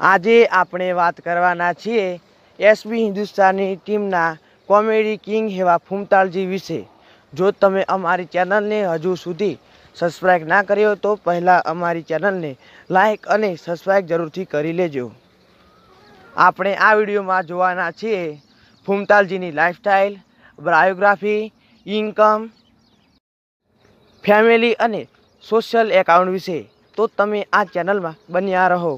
આજે આપણે વાત કરવાના છીએ એસબી હિન્દુસ્તાની ટીમના કોમેડી કિંગ એવા ફૂમતાળજી વિશે. જો તમે અમારી ચેનલને હજુ સુધી સબસ્ક્રાઈબ ના કર્યો તો પહેલાં અમારી ચેનલને લાઈક અને સબસ્ક્રાઈબ જરૂરથી કરી લેજો. આપણે આ વિડીયોમાં જોવાના છીએ ફૂમતાલજીની લાઈફસ્ટાઈલ બાયોગ્રાફી, ઇન્કમ, ફેમિલી અને સોશિયલ એકાઉન્ટ વિશે. તો તમે આ ચેનલમાં બન્યા રહો.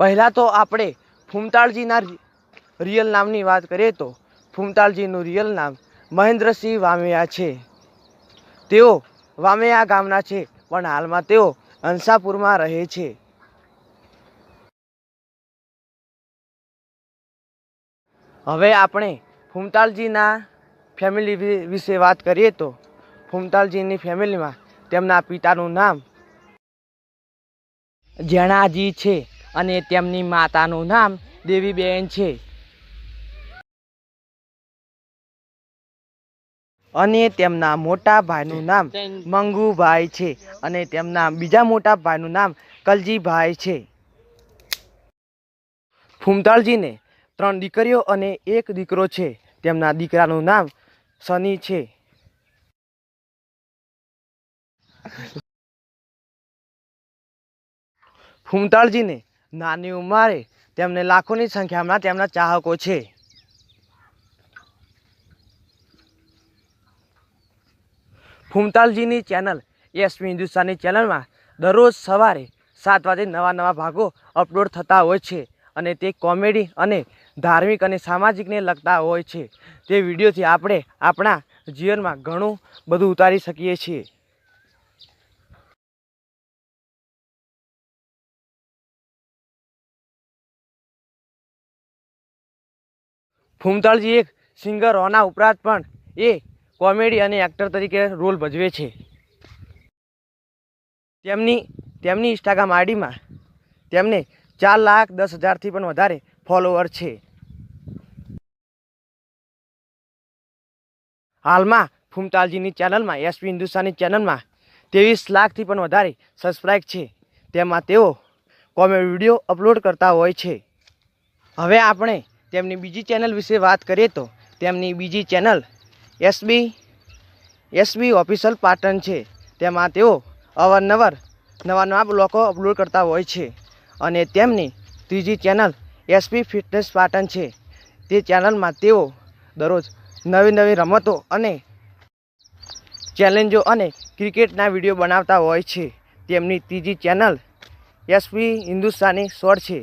પહેલાં તો આપણે ફૂમતાળજીના રિયલ નામની વાત કરીએ તો ફૂમતાળજીનું રિયલ નામ મહેન્દ્રસિંહ વામિયા છે. તેઓ વામિયા ગામના છે, પણ હાલમાં તેઓ હંસાપુરમાં રહે છે. હવે આપણે ફૂમતાળજીના ફેમિલી વિશે વાત કરીએ તો ફૂમતાળજીની ફેમિલીમાં તેમના પિતાનું નામ જેણાજી છે. અને તેમની માતાનું નામ દેવીબેન છે. અને તેમના મોટા ભાઈનું નામ મંગુભાઈ છે અને તેમના બીજા મોટા ભાઈનું નામ કલજીભાઈ છે. ફૂમતાળજીને ત્રણ દીકરીઓ અને એક દીકરો છે. તેમના દીકરાનું નામ સની છે. ફૂમતાળજીને નાની ઉંમરે તેમને લાખોની સંખ્યામાં તેમના ચાહકો છે. ફૂમતાલજીની ચેનલ એસપી હિન્દુસ્તાની ચેનલમાં દરરોજ સવારે સાત વાગે નવા નવા ભાગો અપલોડ થતા હોય છે અને તે કોમેડી અને ધાર્મિક અને સામાજિકને લગતા હોય છે. તે વિડીયોથી આપણે આપણા જીવનમાં ઘણું બધું ઉતારી શકીએ છીએ. ફૂમતાળજી એક સિંગર હોના ઉપરાંત પણ એ કોમેડી અને એક્ટર તરીકે રોલ ભજવે છે. તેમની તેમની ઇન્સ્ટાગ્રામ આઈડીમાં તેમને ચાર લાખ દસ હજારથી પણ વધારે ફોલોવર છે. હાલમાં ફૂમતાલજીની ચેનલમાં એસપી હિન્દુસ્તાની ચેનલમાં ત્રેવીસ લાખથી પણ વધારે સબસ્ક્રાઈબ છે. તેમાં તેઓ કોમેડી વીડિયો અપલોડ કરતા હોય છે. હવે આપણે તેમની બીજી ચેનલ વિશે વાત કરીએ તો તેમની બીજી channel SB SB official Patan છે. તેમાં તેઓ અવારનવાર નવા નવા બ્લોકો અપલોડ કરતા હોય છે અને તેમની ત્રીજી ચેનલ એસપી ફિટનેસ પાટણ છે. તે ચેનલમાં તેઓ દરરોજ નવી નવી રમતો અને ચેલેન્જો અને ક્રિકેટના વીડિયો બનાવતા હોય છે. તેમની ત્રીજી ચેનલ એસપી હિન્દુસ્તાની શોર્ટ છે.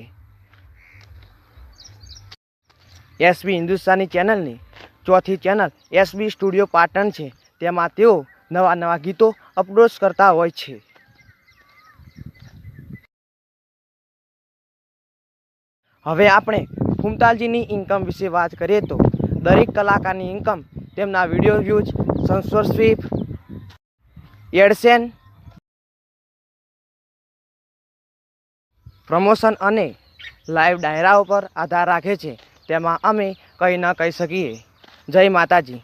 એસબી હિન્દુસ્તાની ચેનલની ચોથી ચેનલ, એસબી સ્ટુડિયો પાટણ છે. તેમાં તેઓ નવા નવા ગીતો અપલોડ કરતા હોય છે. હવે આપણે ફૂમતાલજીની ઇન્કમ વિશે વાત કરીએ તો દરેક કલાકારની ઇન્કમ તેમના video views sponsorship AdSense promotion અને લાઈવ ડાયરાઓ પર આધાર રાખે છે. તેમાં અમે કંઈ ન કહી શકીએ. જય માતાજી.